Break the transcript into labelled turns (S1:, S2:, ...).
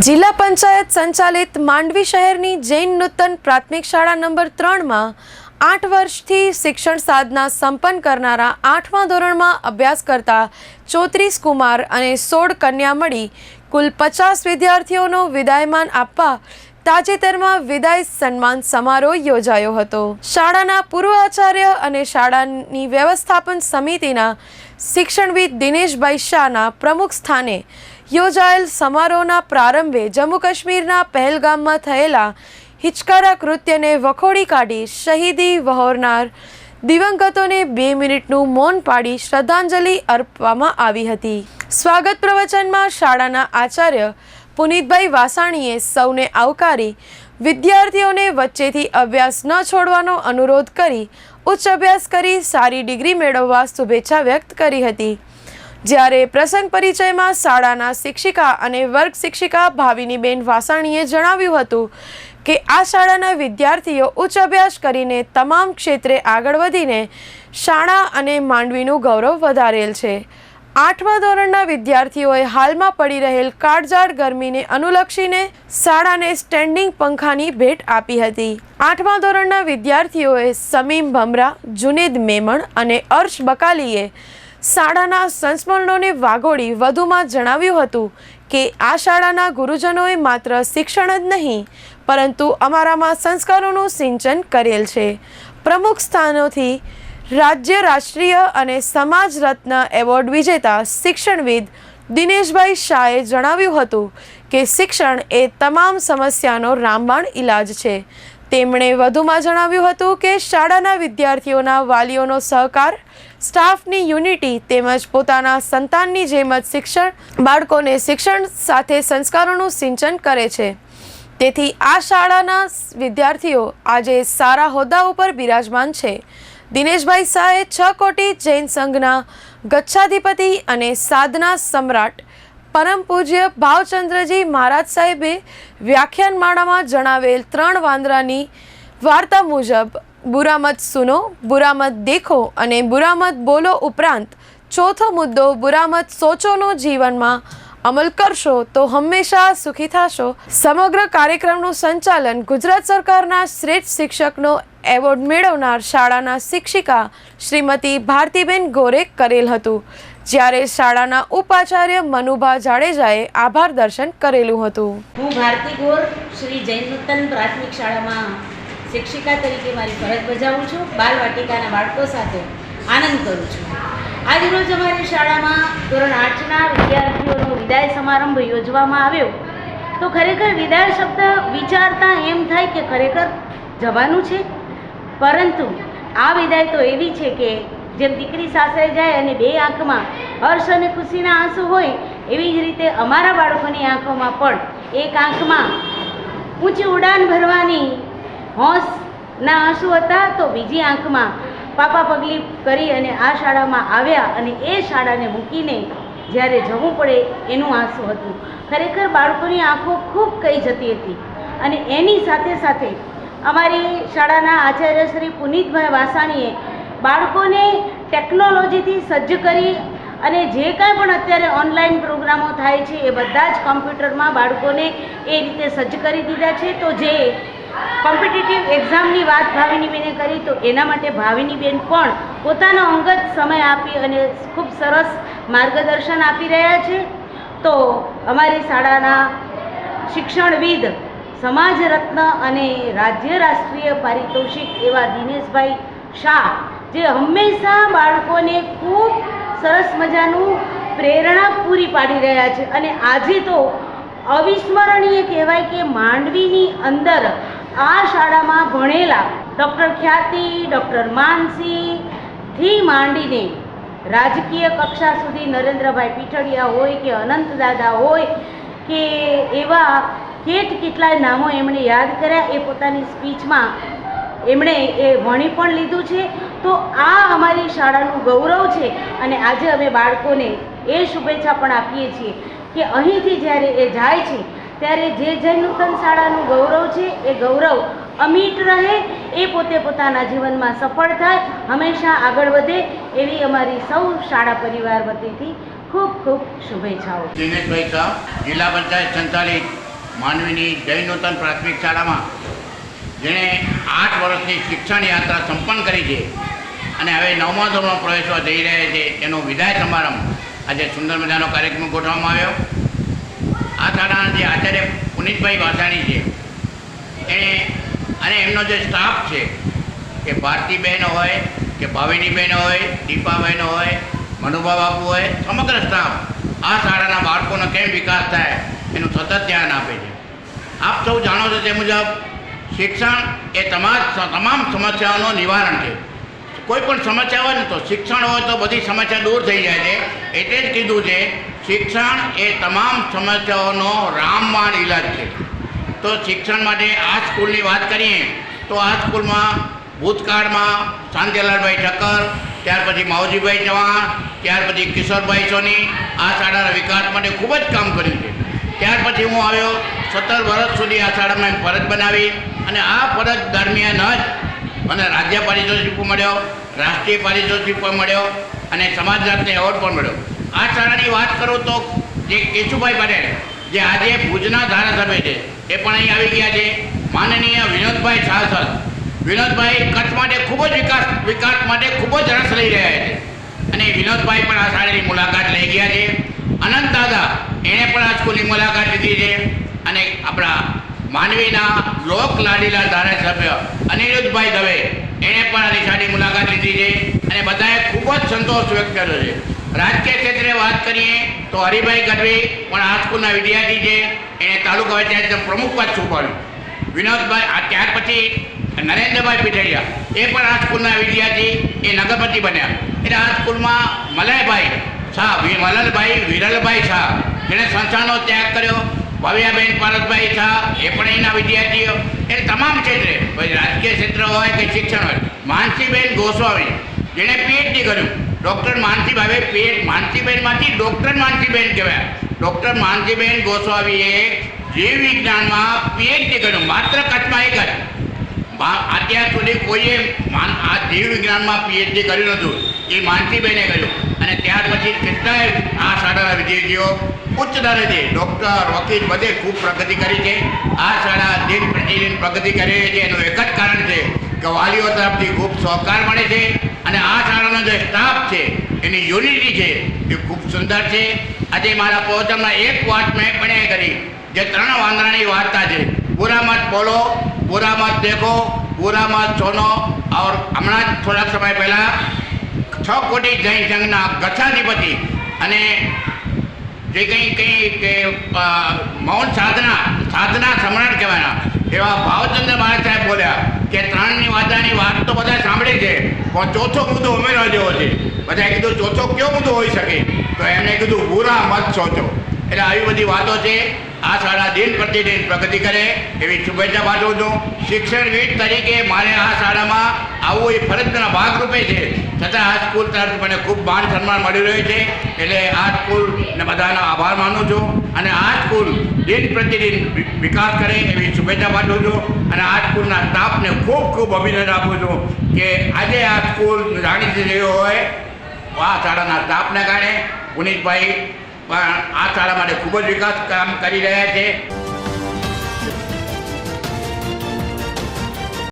S1: જિલ્લા પંચાયત સંચાલિત માંડવી શહેરની જૈન નૂતન પ્રાથમિક શાળા નંબર ત્રણમાં આઠ વર્ષથી શિક્ષણ સાધના સંપન્ન કરનારા આઠમા ધોરણમાં અભ્યાસ કરતા ચોત્રીસ કુમાર અને સોળ કન્યા મળી કુલ પચાસ વિદ્યાર્થીઓનો વિદાયમાન આપવા તાજેતરમાં વિદાય સન્માન સમારોહ યોજાયો હતો. શાળાના પૂર્વ આચાર્ય અને શાળાની વ્યવસ્થાપન સમિતિના શિક્ષણવિદ દિનેશભાઈ શાહના પ્રમુખ સ્થાને યોજાયેલ સમારોહના પ્રારંભે જમ્મુ કાશ્મીરના પહેલગામમાં થયેલા હિચકારા કૃત્યને વખોડી કાઢી શહીદી વહોરનાર દિવંગતોને બે મિનિટનું મૌન પાડી શ્રદ્ધાંજલિ અર્પવામાં આવી હતી. સ્વાગત પ્રવચનમાં શાળાના આચાર્ય પુનિતભાઈ વાસાણીએ સૌને આવકારી વિદ્યાર્થીઓને વચ્ચેથી અભ્યાસ ન છોડવાનો અનુરોધ કરી ઉચ્ચ અભ્યાસ કરી સારી ડિગ્રી મેળવવા શુભેચ્છા વ્યક્ત કરી હતી. જ્યારે પ્રસંગ પરિચયમાં શાળાના શિક્ષિકા અને વર્ગ શિક્ષિકા ભાવિનીબેન વાસાણીએ જણાવ્યું હતું કે આ શાળાના વિદ્યાર્થીઓ ઉચ્ચ અભ્યાસ કરીને તમામ ક્ષેત્રે આગળ વધીને શાળા અને માંડવીનું ગૌરવ વધારેલ છે. આઠમા ધોરણના વિદ્યાર્થીઓએ હાલમાં પડી રહેલ કાળઝાળ ગરમીને અનુલક્ષીને શાળાને સ્ટેન્ડિંગ પંખાની ભેટ આપી હતી. આઠમા ધોરણના વિદ્યાર્થીઓએ સમીમ ભમરા, જુનેદ મેમણ અને અર્શ બકાલીએ શાળાના સંસ્મરણોને વાગોળી વધુમાં જણાવ્યું હતું કે આ શાળાના ગુરુજનોએ માત્ર શિક્ષણ જ નહીં, પરંતુ અમારામાં સંસ્કારોનું સિંચન કરેલ છે. પ્રમુખ સ્થાનોથી રાજ્ય રાષ્ટ્રીય અને સમાજ રત્ન એવોર્ડ વિજેતા શિક્ષણવિદ દિનેશભાઈ શાહે જણાવ્યું હતું કે શિક્ષણ એ તમામ સમસ્યાનો રામબાણ ઇલાજ છે. તેમણે વધુમાં જણાવ્યું હતું કે શાળાના વિદ્યાર્થીઓના વાલીઓનો સહકાર, સ્ટાફની યુનિટી તેમજ પોતાના સંતાનની જેમ જ શિક્ષણ, બાળકોને શિક્ષણ સાથે સંસ્કારોનું સિંચન કરે છે. તેથી આ શાળાના વિદ્યાર્થીઓ આજે સારા હોદ્દા ઉપર બિરાજમાન છે. દિનેશભાઈ શાહે છ કોટી જૈન સંઘના ગચ્છાધિપતિ અને સાધના સમ્રાટ પરમ પૂજ્ય ભાવચંદ્રજી મહારાજ સાહેબે વ્યાખ્યાનમાળામાં જણાવેલ ત્રણ વાંદરાની વાર્તા મુજબ બુરામત સુનો, બુરામત દેખો અને બુરામત બોલો ઉપરાંત ચોથો મુદ્દો બુરામત સોચોનો જીવનમાં અમલ કરશો તો હંમેશા સુખી થશો. સમગ્ર કાર્યક્રમનું સંચાલન ગુજરાત સરકારના શ્રેષ્ઠ શિક્ષકનો એવોર્ડ મેળવનાર શાળાના શિક્ષિકા શ્રીમતી ભારતીબેન ગોરે કરેલ હતું. જ્યારે શાળાના ઉપાચાર્ય મનુભા જાડેજાએ આભાર દર્શન કરેલું હતું.
S2: હું ભારતી ગોર શ્રી જૈન પ્રાથમિક શાળામાં શિક્ષિકા તરીકે મારી ફરજ બજાવું છું, બાલ વાટિકાના બાળકો સાથે આનંદ કરું છું. આજ રોજ અમારી શાળામાં ધોરણ આઠના વિદ્યાર્થીઓનો વિદાય સમારંભ યોજવામાં આવ્યો. તો ખરેખર વિદાય શબ્દ વિચારતા એમ થાય કે ખરેખર જવાનું છે? પરંતુ આ વિદાય તો એવી છે કે જેમ દીકરી સાસરે જાય અને બે આંખમાં હર્ષ અને ખુશીના આંસુ હોય, એવી જ રીતે અમારા બાળકોની આંખોમાં પણ એક આંખમાં ઊંચી ઉડાન ભરવાની હોંશના આંસુ હતા, તો બીજી આંખમાં પાપા પગલી કરી અને આ શાળામાં આવ્યા અને એ શાળાને મૂકીને જ્યારે જવું પડે એનું આંસુ હતું. ખરેખર બાળકોની આંખો ખૂબ કહી જતી હતી અને એની સાથે સાથે અમારી શાળાના આચાર્ય શ્રી પુનિતભાઈ વાસાણીએ બાળકોને ટેકનોલોજીથી સજ્જ કરી અને જે કાંઈ પણ અત્યારે ઓનલાઈન પ્રોગ્રામો થાય છે એ બધા જ કમ્પ્યુટરમાં બાળકોને એ રીતે સજ્જ કરી દીધા છે. તો જે કોમ્પિટિટિવ એક્ઝામની વાત ભાવિનીબેને કરી, તો એના માટે ભાવિનીબેન પણ પોતાનો અંગત સમય આપી અને ખૂબ સરસ માર્ગદર્શન આપી રહ્યા છે. તો અમારી શાળાના શિક્ષણવિદ સમાજ રત્ન અને રાજ્ય રાષ્ટ્રીય પારિતોષિક એવા દિનેશભાઈ શાહ જે હંમેશા બાળકોને ખૂબ સરસ મજાનું પ્રેરણા પૂરી પાડી રહ્યા છે. અને આજે તો અવિસ્મરણીય કહેવાય કે માંડવીની અંદર આ શાળામાં ભણેલા ડૉક્ટર ખ્યાતિ, ડૉક્ટર માનસીથી માંડીને રાજકીય કક્ષા સુધી નરેન્દ્રભાઈ પીઠડિયા હોય કે અનંત દાદા હોય કે એવા કેટ કેટલાય નામો એમણે યાદ કર્યા, એ પોતાની સ્પીચમાં એમણે એ વણી પણ લીધું છે. તો આ અમારી શાળાનું ગૌરવ છે અને આજે અમે બાળકોને એ શુભેચ્છા પણ આપીએ છીએ કે અહીંથી જ્યારે એ જાય છે, ત્યારે જે જૈન નૂતન શાળાનું ગૌરવ છે, એ ગૌરવ અમિટ રહે, એ પોતે પોતાના જીવનમાં સફળ થાય, હંમેશા આગળ વધે એવી અમારી સૌ શાળા પરિવાર વતીથી ખૂબ ખૂબ શુભેચ્છાઓ.
S3: દિનેશભાઈ શાહ, જિલ્લા પંચાયત સંચાલિત માનવીની નૂતન પ્રાથમિક શાળામાં જેણે આઠ વર્ષની શિક્ષણ યાત્રા સંપન્ન કરી છે અને હવે નવમા ધોરણમાં પ્રવેશવા જઈ રહ્યા છે. એનો વિદાય સમારંભ આજે સુંદર મજાનો કાર્યક્રમ ગોઠવવામાં આવ્યો. આ શાળાના જે આચાર્ય પુનિતભાઈ વાસાણી છે, એણે અને એમનો જે સ્ટાફ છે, કે ભારતીબહેન હોય, કે ભાવિનીબહેન હોય દીપાબહેન હોય, મનુભા બાપુ હોય, સમગ્ર સ્ટાફ આ શાળાના બાળકોનો કેમ વિકાસ થાય એનું સતત ધ્યાન આપે છે. આપ સૌ જાણો છો તે મુજબ શિક્ષણ એ તમામ તમામ સમસ્યાઓનું નિવારણ છે. કોઈ પણ સમસ્યા હોય ને તો શિક્ષણ હોય તો બધી સમસ્યા દૂર થઈ જાય છે. એટલે જ કીધું છે, શિક્ષણ એ તમામ સમસ્યાઓનો રામવાણ ઇલાજ છે. તો શિક્ષણ માટે આ સ્કૂલની વાત કરીએ, તો આ સ્કૂલમાં ભૂતકાળમાં શાંતિલાલભાઈ ઠક્કર, ત્યાર પછી માવજીભાઈ ચૌહાણ, ત્યાર પછી કિશોરભાઈ સોની આ શાળાના વિકાસ માટે ખૂબ જ કામ કર્યું છે. ત્યાર પછી હું આવ્યો, સત્તર વર્ષ સુધી આ શાળામાં ફરજ બનાવી અને આ ફરજ દરમિયાન જ મને રાજ્ય પારિતોષિક મળ્યો, રાષ્ટ્રીય પારિતોષિક મળ્યો અને સમાજ જાતને એવોર્ડ પણ મળ્યો. આ શાળાની વાત કરું તો જે કેશુભાઈ પટેલ, જે આજે ભુજના ધારાસભ્ય છે, એ પણ અહીં આવી ગયા છે. માનનીય વિનોદભાઈ સાંસદ વિનોદભાઈ કચ્છ માટે ખૂબ જ વિકાસ વિકાસ માટે ખૂબ જ રસ લઈ રહ્યા છે. અને વિનોદભાઈ પણ આ શાળાની મુલાકાત લઈ ગયા છે. અનંત દાદા, એણે પણ આ સ્કૂલની મુલાકાત લીધી છે. અને આપણા માનવીના લોક લાડીલા ધારાસભ્ય અનિરુદ્ધભાઈ દવે. એણે પણ આ નિશાની મુલાકાત લીધી છે અને બધાએ ખૂબ જ સંતોષ વ્યક્ત કર્યો છે. રાજકીય ક્ષેત્રે વાત કરીએ તો હરિભાઈ ગઢવી પણ સ્કૂલના વિદ્યાર્થી છે. એણે તાલુકા પંચાયતના પ્રમુખ પદ સંભાળ્યું વિનોદભાઈ, આ ત્યાર પછી નરેન્દ્રભાઈ પીઠડિયા એ પણ આ સ્કૂલના વિદ્યાર્થી, એ નગરપતિ બન્યા. એટલે આ સ્કૂલમાં મલયભાઈ શાહ મલલભાઈ વિરલભાઈ શાહ, જેણે સંસ્થાનો ત્યાગ કર્યો. ભવ્યાબેન પારસભાઈ શાહ એ પણ એના વિદ્યાર્થીઓ. એ તમામ ક્ષેત્રે પછી રાજકીય ક્ષેત્ર હોય કે શિક્ષણ હોય. માનસીબેન ગોસ્વામી, જેણે પીએચડી કર્યું. ડૉક્ટર માનસીભાઈ પીએચ માનસીબેનમાંથી ડૉક્ટર માનસીબેન કહેવાય. ડૉક્ટર માનસીબેન ગોસ્વામીએ જીવ વિજ્ઞાનમાં પીએચડી કર્યું, માત્ર કચ્છમાં એક જ. અત્યાર સુધી કોઈએ માન, આ જીવ વિજ્ઞાનમાં પીએચડી કર્યું નહોતું. એ માનસીબેને કર્યું. અને ત્યાર પછી કેટલાય આ વિદ્યાર્થીઓ ઉચ્ચ દરજ્જે ડૉક્ટર, વકીલ બધે ખૂબ પ્રગતિ કરી છે. આ શાળા દિન પ્રતિદિન પ્રગતિ કરી રહી છે. એનું એક જ કારણ છે કે વાલીઓ તરફથી ખૂબ સહકાર મળે છે અને આ શાળાનો જે સ્ટાફ છે, એની યુનિટી છે, એ ખૂબ સુંદર છે. આજે મારા પ્રવચનમાં એક વાત મેં પણ કરી. જે ત્રણ વાંદરાની વાર્તા છે. પૂરા મત બોલો પૂરા મત દેખો પૂરા મત સોનો. ઓર હમણાં જ થોડાક સમય પહેલાં છ કોટી જૈન સંઘના ગચ્છાધિપતિ અને જે કંઈ કંઈ કે મૌન સાધના સાધના સમ્રાટ કહેવાના. એવા ભાવચંદ્ર મહારાજ સાહેબ બોલ્યા કે ત્રણની વાદાની વાત તો બધા સાંભળે છે, પણ ચોથો મુદ્દો ઉમેરવા જેવો છે. બધાએ કીધું ચોથો કયો મુદ્દો હોઈ શકે? તો એમણે કીધું બુરા મત સોચો. એટલે આવી બધી વાતો છે. આ શાળા દિન પ્રતિદિન પ્રગતિ કરે એવી શુભેચ્છા પાઠવું છું. શિક્ષણવિદ તરીકે મારે આ શાળામાં આવવું એ ફરજના ભાગરૂપે છે. છતાં આ સ્કૂલ તરફ મને ખૂબ માન સન્માન મળી રહ્યું છે. એટલે આ સ્કૂલને બધાનો આભાર માનું છું. અને આ સ્કૂલ દિન પ્રતિદિન વિકાસ કરે એવી શુભેચ્છા પાઠવું છું. અને આ સ્કૂલના સ્ટાફને ખૂબ ખૂબ અભિનંદન આપું છું કે આજે આ સ્કૂલ જાણીતી રહ્યો હોય. આ શાળાના સ્ટાફને કારણે પુનિતભાઈ પણ આ શાળા માટે ખૂબ જ વિકાસ કામ કરી રહ્યા છે.